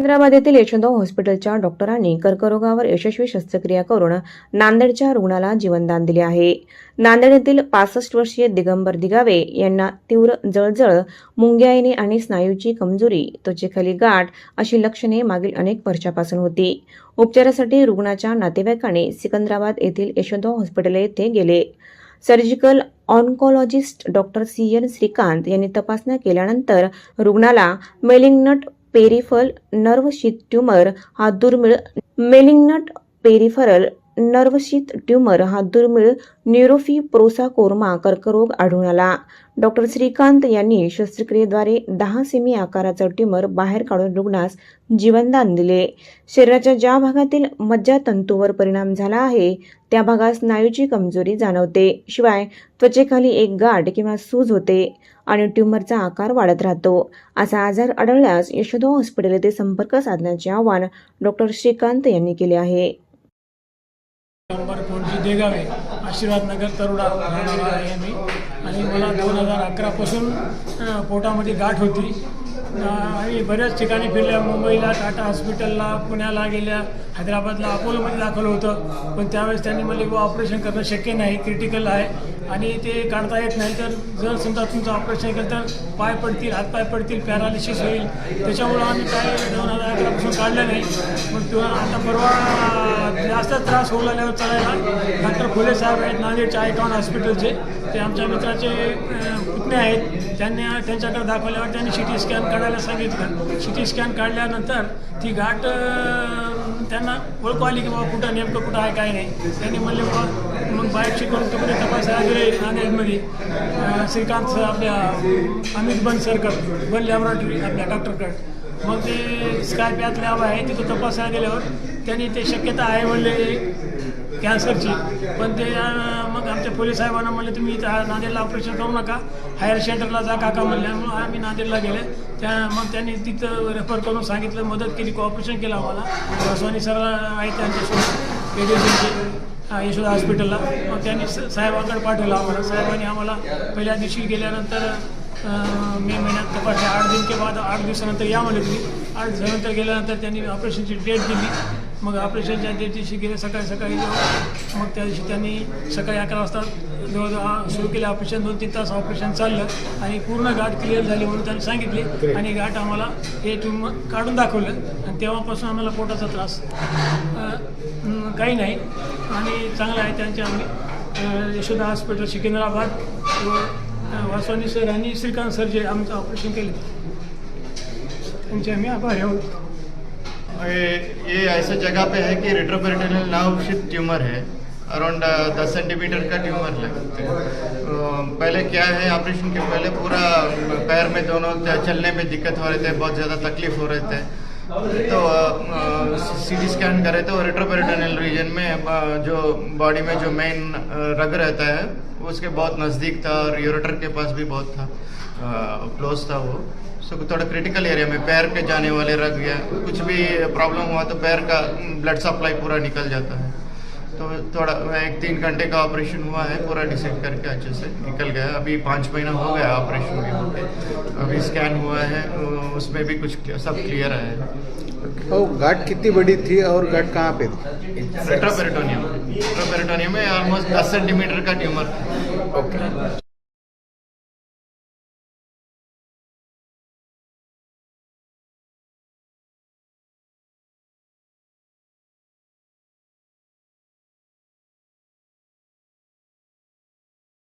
हैदराबाद येथील यशवंतराव हॉस्पिटलच्या डॉक्टरांनी कर्करोगावर यशस्वी शस्त्रक्रिया करून नांदेडच्या रुग्णाला जीवनदान दिले आहे. नांदेड येथील पासष्ट वर्षीय दिगंबर दिगावे यांना तीव्र जळजळ मुंग्या येणे आणि स्नायूची कमजोरी त्वचेखाली गाठ अशी लक्षणे मागील अनेक वर्षापासून होती. उपचारासाठी रुग्णाच्या नातेवाईकाने सिकंदराबाद येथील यशवंतराव हॉस्पिटल येथे गेले. Surgical oncologist doctor C N Shrikant यांनी तपासण्या केल्यानंतर रुग्णाला मेलिंगनट पेरिफल नर्वशीत ट्यूमर हा दुर्मिळ मेलिंगनट पेरिफरल नर्वशीत ट्यूमर हा दुर्मिळ न्युरोफी प्रोसाकोर्मा कर्करोग आढळून आला. डॉक्टर श्रीकांत यांनी शस्त्रक्रियेद्वारे दहा सेमी आकाराचा ट्यूमर बाहेर काढून रुग्णास जीवनदान दिले. शरीराच्या ज्या भागातील मज्जातंतूवर परिणाम झाला आहे त्या भागात स्नायूची कमजोरी जाणवते. शिवाय त्वचेखाली एक गाठ किंवा सूज होते आणि ट्यूमरचा आकार वाढत राहतो. असा आजार आढळल्यास यशोदा हॉस्पिटल येथे संपर्क साधण्याचे आवाहन डॉक्टर श्रीकांत यांनी केले आहे. नंबर कोणती देगावे आशीर्वाद नगर तरुडा आहे मी. आणि मला दोन हजार अकरापासून पोटामध्ये गाठ होती. आणि बऱ्याच ठिकाणी फिरल्या मुंबईला टाटा हॉस्पिटलला पुण्याला गेल्या हैदराबादला अपोलोमध्ये दाखल होतं. पण त्यावेळेस त्यांनी मला बुवा ऑपरेशन करणं शक्य नाही क्रिटिकल आहे. आणि ते काढता येत नाही तर जर समजा तुमचं ऑपरेशन केलं तर पाय पडतील हातपाय पडतील पॅरालिसिस होईल. त्याच्यामुळं आम्ही काय दोन हजार अकरापासून काढलं नाही. पण तेव्हा आता परवा जास्त त्रास होऊ लागल्यावर चालायला. डॉक्टर फुले साहेब आहेत नांदेडचे आयकॉन हॉस्पिटलचे. ते आमच्या मित्राचे पुतणे आहेत. त्यांनी त्यांच्याकडे दाखवल्यावर त्यांनी सी टी स्कॅन काढायला सांगितलं. सी टी स्कॅन काढल्यानंतर ती गाठ त्यांना ओळखू आली की बाबा कुठं नेमकं कुठं आहे काय नाही. त्यांनी म्हणले बाबा मग बायोप्सी करून तुम्ही तपासायला गेले नांदेडमध्ये श्रीकांत सर आपल्या अमित बन सरकर बन लॅबॉरेटरी आपल्या डॉक्टरकडे. मग ते स्काय पॅथ लॅब आहे तिथं तपासायला गेल्यावर त्यांनी ते शक्यता आहे म्हणले कॅन्सरची. पण ते मग आमच्या पोलीस साहेबांना म्हणले तुम्ही इथं नांदेडला ऑपरेशन करू नका. हायर सेंटरला जा काका म्हणल्यामुळं आम्ही नांदेडला गेले. त्या मग त्यांनी तिथं रेफर करून सांगितलं मदत केली कोऑपरेशन केलं आम्हाला. वासवानी सर आहेत त्यांच्यासोबत पेडियट्रियनचे यशोदा हॉस्पिटलला मग त्यांनी स- साहेबांकडे पाठवलं आम्हाला. साहेबांनी आम्हाला पहिल्या दिवशी गेल्यानंतर मे महिन्यात तपासले आठ दिन के बाद आठ दिवसानंतर या म्हणले तुम्ही. आठ दिवसानंतर गेल्यानंतर त्यांनी ऑपरेशनची डेट दिली. मग ऑपरेशनच्या डेट दिवशी गेले सकाळी सकाळी मग त्या दिवशी त्यांनी सकाळी अकरा वाजता जवळजवळ सुरू केलं ऑपरेशन दोन तीन तास ऑपरेशन चाललं आणि पूर्ण गाठ क्लिअर झाली म्हणून त्यांनी सांगितली आणि गाठ आम्हाला हे ट्यूमर काढून दाखवलं. आणि तेव्हापासून आम्हाला पोटाचा त्रास काही नाही. आणि चांगला आहे त्यांच्या आम्ही यशोदा हॉस्पिटल सिकंदराबाद व वासवानी सर आणि श्रीकांत सर जे आमचं ऑपरेशन केले त्यांचे आम्ही आभारी आहोत. ये ऐसा जगह पे है कि रेट्रोपेरिटोनियल नाव ट्यूमर है अराउंड दस सेंटीमीटर का ट्यूमर है। अ, पहले क्या है ऑपरेशन के पहले पूरा पैर में दोनों चलने में दिक्कत हो रहे थे बहुत ज़्यादा तकलीफ़ हो रहे थे। तो सी टी स्कैन करे तो रेट्रोपेरिटोनियल रीजन में जो बॉडी में जो मेन रग रहता है उसके बहुत नज़दीक था और यूरेटर के पास भी बहुत था क्लोज था वो। सो थोड़ा क्रिटिकल एरिया में पैर के जाने वाले रग गया। कुछ भी प्रॉब्लम हुआ तो पैर का ब्लड सप्लाई पूरा निकल जाता है। तो थोड़ा एक तीन घंटे का ऑपरेशन हुआ है पूरा डिसाइड करके अच्छे से निकल गया अभी पाँच महीना हो गया ऑपरेशन भी होके अभी स्कैन हुआ है उसमें भी कुछ सब क्लियर है। ओ गाठ कितनी बड़ी थी और गाठ कहाँ पे थी? रेट्रोपेरिटोनियम रेट्रोपेरिटोनियम में ऑलमोस्ट दस सेंटीमीटर का ट्यूमर ओके